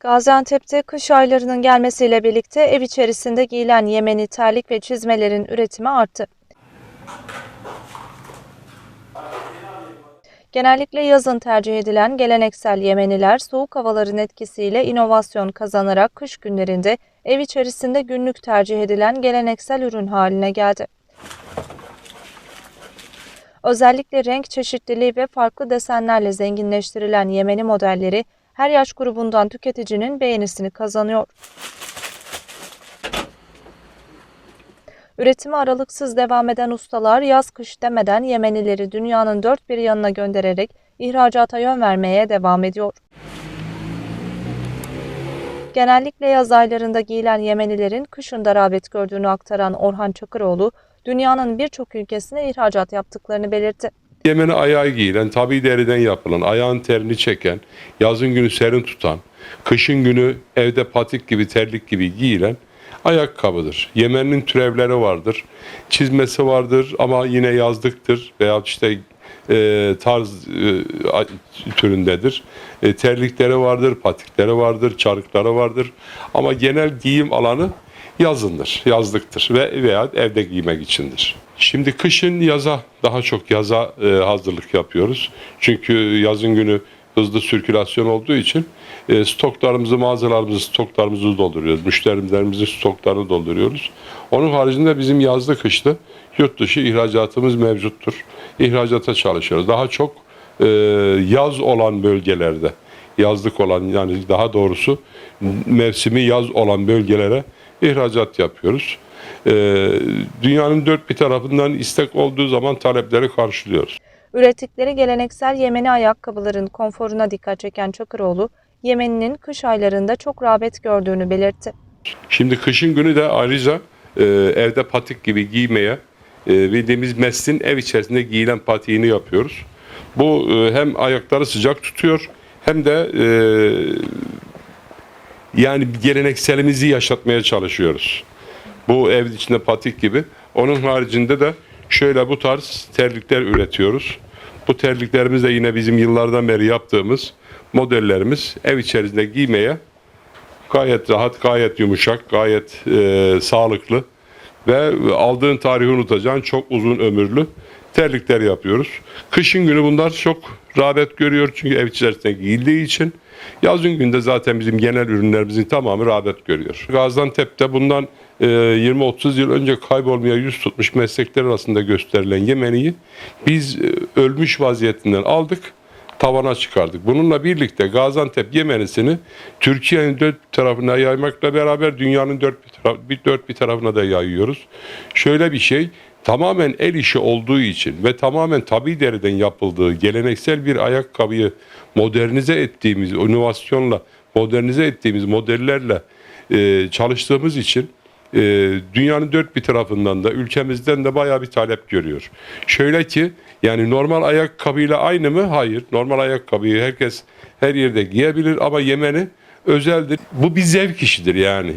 Gaziantep'te kış aylarının gelmesiyle birlikte ev içerisinde giyilen Yemeni terlik ve çizmelerin üretimi arttı. Genellikle yazın tercih edilen geleneksel Yemeniler soğuk havaların etkisiyle inovasyon kazanarak kış günlerinde ev içerisinde günlük tercih edilen geleneksel ürün haline geldi. Özellikle renk çeşitliliği ve farklı desenlerle zenginleştirilen Yemeni modelleri her yaş grubundan tüketicinin beğenisini kazanıyor. Üretimi aralıksız devam eden ustalar yaz kış demeden Yemenileri dünyanın dört bir yanına göndererek ihracata yön vermeye devam ediyor. Genellikle yaz aylarında giyilen Yemenilerin kışında rağbet gördüğünü aktaran Orhan Çakıroğlu, dünyanın birçok ülkesine ihracat yaptıklarını belirtti. Yemeni ayağı giyilen, tabi deriden yapılan, ayağın terini çeken, yazın günü serin tutan, kışın günü evde patik gibi, terlik gibi giyilen ayakkabıdır. Yemen'in türevleri vardır. Çizmesi vardır ama yine yazlıktır veya işte e, tarz e, türündedir. E, terlikleri vardır, patikleri vardır, çarıkları vardır. Ama genel giyim alanı yazındır, yazlıktır ve veya evde giymek içindir. Şimdi kışın yaza daha çok yaza e, hazırlık yapıyoruz. Çünkü yazın günü hızlı sirkülasyon olduğu için e, stoklarımızı, mağazalarımızı, stoklarımızı dolduruyoruz. Müşterilerimizin stoklarını dolduruyoruz. Onun haricinde bizim yazlı kışlı yurt dışı ihracatımız mevcuttur. İhracata çalışıyoruz. Daha çok e, yaz olan bölgelerde, yazlık olan yani daha doğrusu mevsimi yaz olan bölgelere ihracat yapıyoruz. E, dünyanın dört bir tarafından istek olduğu zaman talepleri karşılıyoruz. Ürettikleri geleneksel Yemeni ayakkabıların konforuna dikkat çeken Çakıroğlu, Yemeni'nin kış aylarında çok rağbet gördüğünü belirtti. Şimdi kışın günü de ayrıca e, evde patik gibi giymeye e, bildiğimiz meslin ev içerisinde giyilen patiğini yapıyoruz. Bu e, hem ayakları sıcak tutuyor hem de e, yani gelenekselimizi yaşatmaya çalışıyoruz. Bu ev içinde patik gibi. Onun haricinde de şöyle bu tarz terlikler üretiyoruz. Bu terliklerimiz de yine bizim yıllardan beri yaptığımız modellerimiz ev içerisinde giymeye gayet rahat, gayet yumuşak, gayet e, sağlıklı ve aldığın tarihi unutacağın çok uzun ömürlü terlikler yapıyoruz. Kışın günü bunlar çok rağbet görüyor çünkü ev içerisinde giyildiği için. Yazın günde zaten bizim genel ürünlerimizin tamamı rağbet görüyor. Gaziantep'te bundan e, 20-30 yıl önce kaybolmaya yüz tutmuş meslekler arasında gösterilen Yemeni'yi biz e, ölmüş vaziyetinden aldık tavana çıkardık. Bununla birlikte Gaziantep Yemenisini Türkiye'nin dört tarafına yaymakla beraber dünyanın dört bir, taraf, dört bir tarafına da yayıyoruz. Şöyle bir şey tamamen el işi olduğu için ve tamamen tabi deriden yapıldığı geleneksel bir ayakkabıyı modernize ettiğimiz inovasyonla modernize ettiğimiz modellerle e, çalıştığımız için e, dünyanın dört bir tarafından da ülkemizden de bayağı bir talep görüyor. Şöyle ki yani normal ayakkabıyla aynı mı? Hayır. Normal ayakkabıyı herkes her yerde giyebilir ama Yemeni özeldir. Bu bir zevk işidir yani.